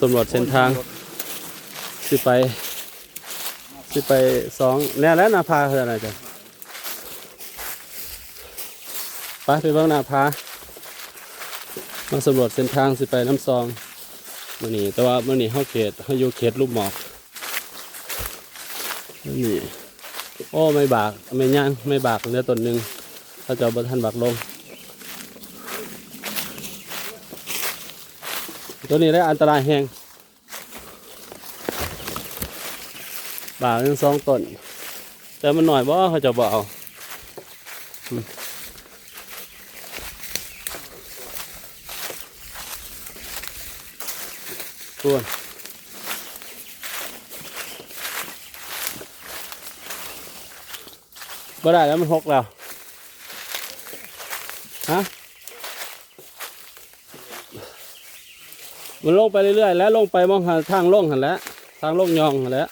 สำรวจเส้นทางสิไป สิไปสองแน่แล้วนาพาคืออะไรจ้ะไปไปบ้างนาพามาสำรวจเส้นทางสิไปน้ำซองมื่อนี้แต่ว่ามื่อนี้เขาเขตเขาอยู่เขตลูกหมอกนี่โอ้ไม่บากไม่ย่างไม่บากเนื้อต้นหนึ่งเขาจะเอาบทันบากลง ตัวนี้ได้อันตรายแหงบ่ากทั้งสองต้นแต่มันหน่อยบ่เขาจะบ่เอาอืมตัวบ่ได้แล้วมันหกแล้ว ฮะ มันลงไปเรื่อยๆ แล้วลงไปมองหาทางลงหันแหล้วทางลงยองหันแหล้ว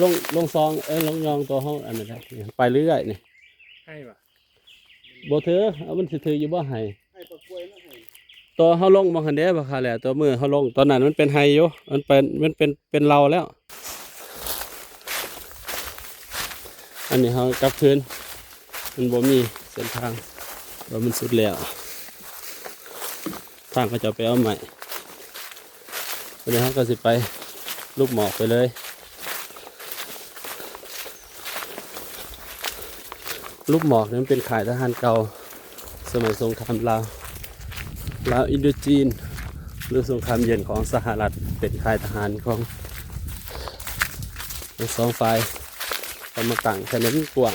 ลงลงซองเอ้ยลงยองตัวห้องอันนั้นแหละนี่ไปเรื่อยๆนี่ให้ปะบ่ถือเอามันสิถืออยู่บ่ให้ให้ปลากล้วยนะให้ตัวเฮาลงมองหันเด้บ่ค่ะแหละตัวมือเฮาลงตอนนั้นมันเป็นไฮอยู่มันเป็นมันเป็นเป็นเราแล้ว อันนี้เฮากลับคืนมันบ่มีเส้นทางว่ามันสุดแล้วทางก็จะไปเอาใหม่ วันนี้เฮาก็สิไปลูกหมอกไปเลย ลูกหมอกนี่มันเป็นข่ายทหารเก่า สมัยสงครามลาวลาวอินโดจีน หรือสงครามเย็นของสหรัฐเป็นค่ายทหารของสองฝ่ายเอามาตั้งแถนนกว้าง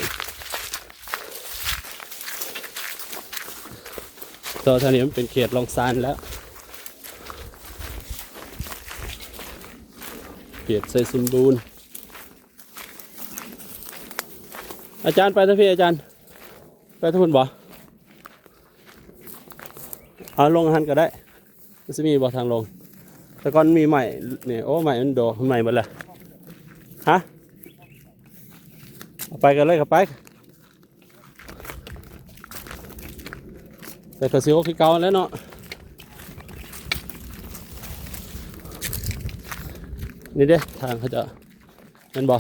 ตัวเท่านี้มันเป็นเขตลองซานแล้ว เขตใส่สมบูรณ์ อาจารย์ไปทางพี่อาจารย์ ไปทางคุณบ่เอาลงหันก็ได้มันจะมีบ่ทางลง แต่ก่อนมีใหม่เนี่ยโอ้ใหม่มันโดใหม่หมดเลยฮะไปกันเลยกับไปแต่กระสิวคือเก่าแล้วเนาะ นี่เด้ทางเขาจะเห็นบ่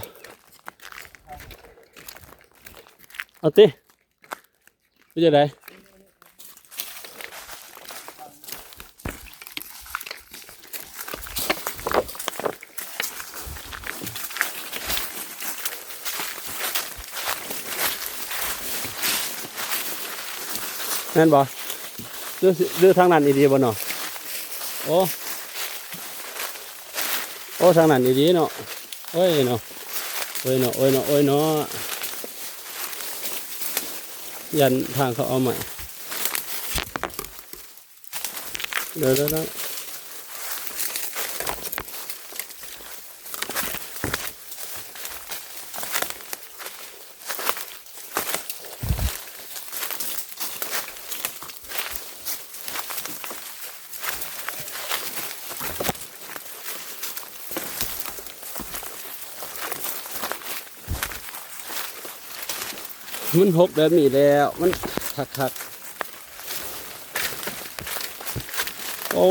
เอาติไปจะไดแม่นบ่ดูสิดูทางนั้นอีดีบ่เนาะโอ้ โอ้ทางนั้นอีดีเนาะโอ้ยเนาะโอ้ยเนาะโอ้ยเนาะโอ้ยเนาะยันทางเขาเอาใหม่เดี๋ยวเดี๋ยว มันหกแบบนี้แล้ว มันคักคักโอ้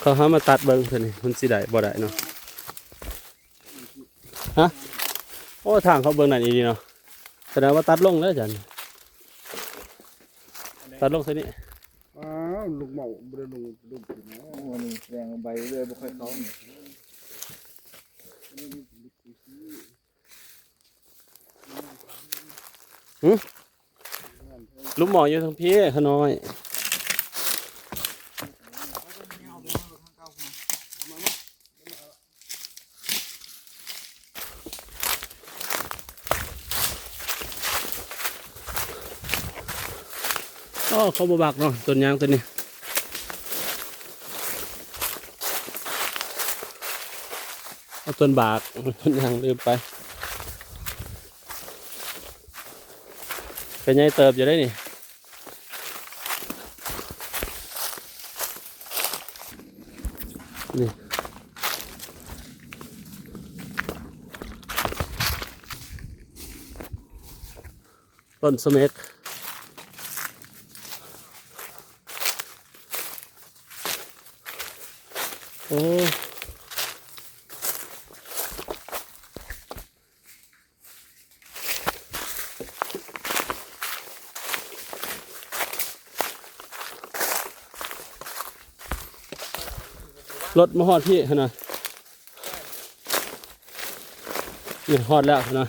เขาหามาตัดเบิ้งเท่านี้มันสิได้บ่ได้เนาะฮะโอ้ทางเขาเบิ้งนั่นอีดีเนาะแสดงว่าตัดลงแล้วจันตัดลงเท่านี้อ้าวลูกเมาบ่ได้ลงลูก แรงใบเรื่อยบ่ค่อยเขาเนี่ยลูกหมออยู่ทางพี่ขน้อยอ๋อเขาบบักเนาะต้นยางตัวนี้เอา ต้นบากต้นยางลืมไปเป็นไงเติบอยู่ได้นี่นี่ต้นสเมก อ้ รถมาฮอดพี่นะนี่ฮอดแล้วนะ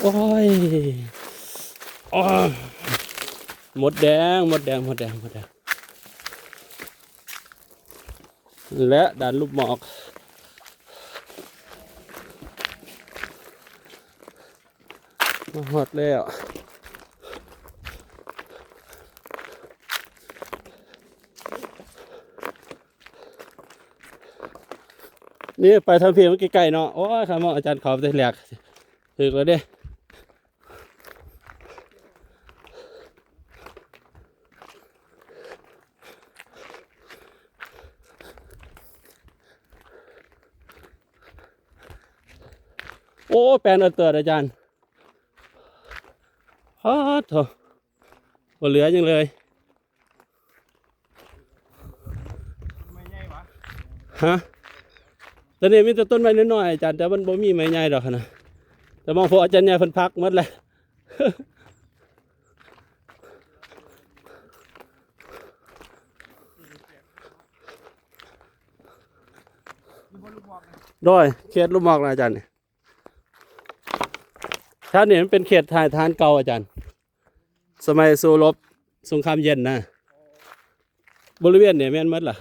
โอ้ยโอ้ยหมดแดงหมดแดงหมดแดงหมดแดง และดันลูกหมอกมาหอดแล้ว นี่ไปทำเพียงใกล้ๆเนาะ โอ้ยข้ามออาจารย์ขอบได้แหลกถึกแล้วเด้โอ้แปลนเอเติร์ดอาจารย์ฮอดโถบ่เหลือยังเลยฮะ ตอนนี้มีแต่ต้นไม้น้อยๆอาจารย์แต่มันบ่มีไม้ใหญ่ดอกนะแต่มองพออาจารย์ใหญ่เพิ่นพักหมดแล้วโดยเขตลูกหมอกนะอาจารย์นี่ท่านนี่มันเป็นเขตทายทานเก่าอาจารย์ สมัยสู้รบสงครามเย็นนะ บริเวณเนี่ยแม่นหมดล่ะ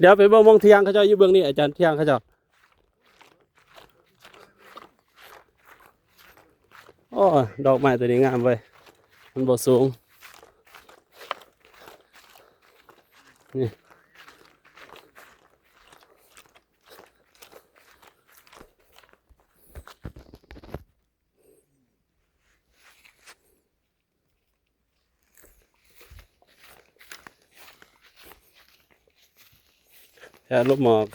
เดี๋ยวไปเบิ่งมองเทียงเขาเจ้าอยู่เบื้องนี้อาจารย์เทียงเขาเจ้าโอ้ดอกไม้ตัวนี้งามเว้ยมันบ่สูงนี่ แค่ลูกหมอก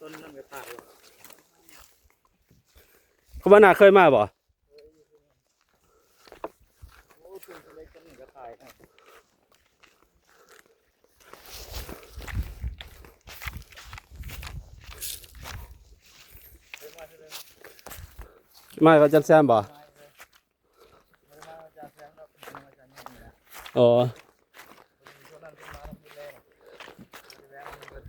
ต้นนั่นก็ตายเขาบ้านนาเคยมาบ่ โอ้ต้นเล็กต้นหนึ่งก็ตายครับ มากับอาจารย์แซมบ่ไม่ได้มาอาจารย์แซงครับมาอาจารย์นี่นะอ๋อช่วดูแลดูแลมัน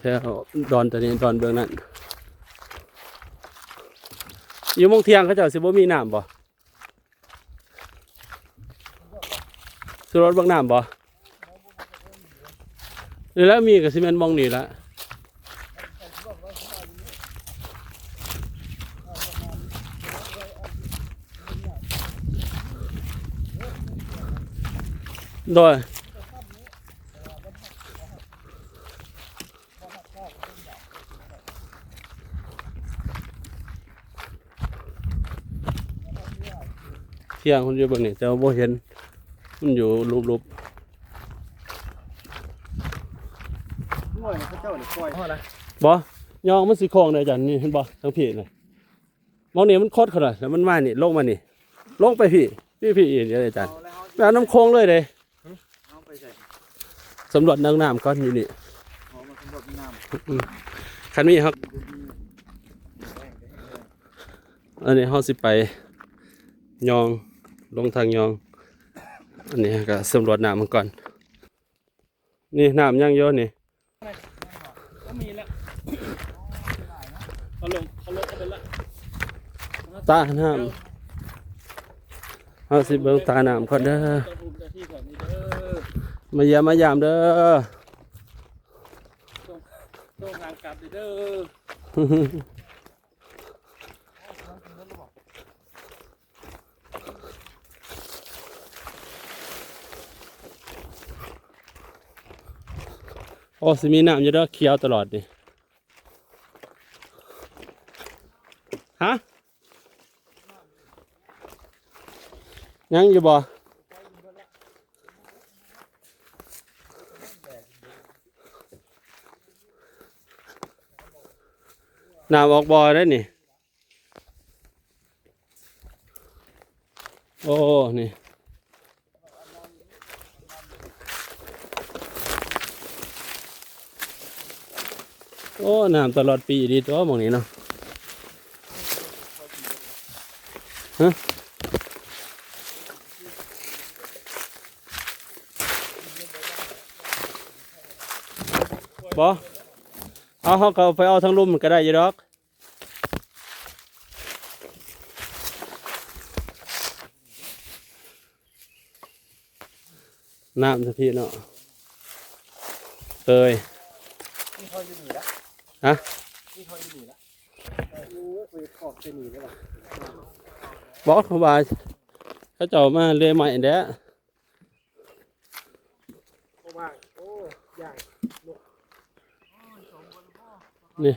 แค่ดอนตัวนี้ดอนเบื้องนั้นอยู่มองเทียงเขาเจ้าสิบ่มีน้ำบ่สุรถบางน้ำบ่หรือแล้วมีกับซีเมนต์มองนี่ละ โดยเที่ยงคนอยู่บางนี่แต่ว่าบ่เห็น มันอยู่รูปง่วยเขาเจ้าเนี่ยปล่อยอ๋อนะๆบ่ยองมันสิโค้งเลยจารย์นี่เห็นบ่ทั้งพี่น่ะมองนี่มันโคตรขนาดแล้วมันมานี่ลงมานี่ ลงไปพี่ พี่พี่อีกเดี๋ยวอาจารย์เอาแล้วไปเอาน้ำโค้งเลยเลย ไปใส่สำรวจนางน้ำก่อนอยู่นี่เอามาสำรวจน้คันนี้ครับำดูดีแรงแรงอันนี้เขาสิไปยองลงทางยอง อันนี้ก็สำรวจน้ำมันก่อน นี่น้ำยังเยอะนี่ก็มีแล้วเขาลงเขาลงตาน้ำเอาสิเบิ่งตาน้ำก่อนเด้อ มาเยี่ยมมายามเด้อต้องทางกลับเด้อโอ้สิมีน้ำอยู่เด้อเขียวตลอดนี่ฮะยังอยู่บ่ น้ำออกบ่อได้นี่ โอ้ นี่โอ้ น้ำตลอดปีดีตัวมองนี้เนาะฮะบอ เอาเขาก็ไปเอาทั้งลุ่มก็ได้ยี่ดอก น้ำสักทีเนาะเตยนี่เขาอยู่นี่ละฮะนี่เขาอยู่นี่ละโอ้ยไปขอบจะหนีได้ป่ะบอกเขาว่าเขาเจ้ามาเรื่อยใหม่เด้อโอ้ยใหญ่ นี่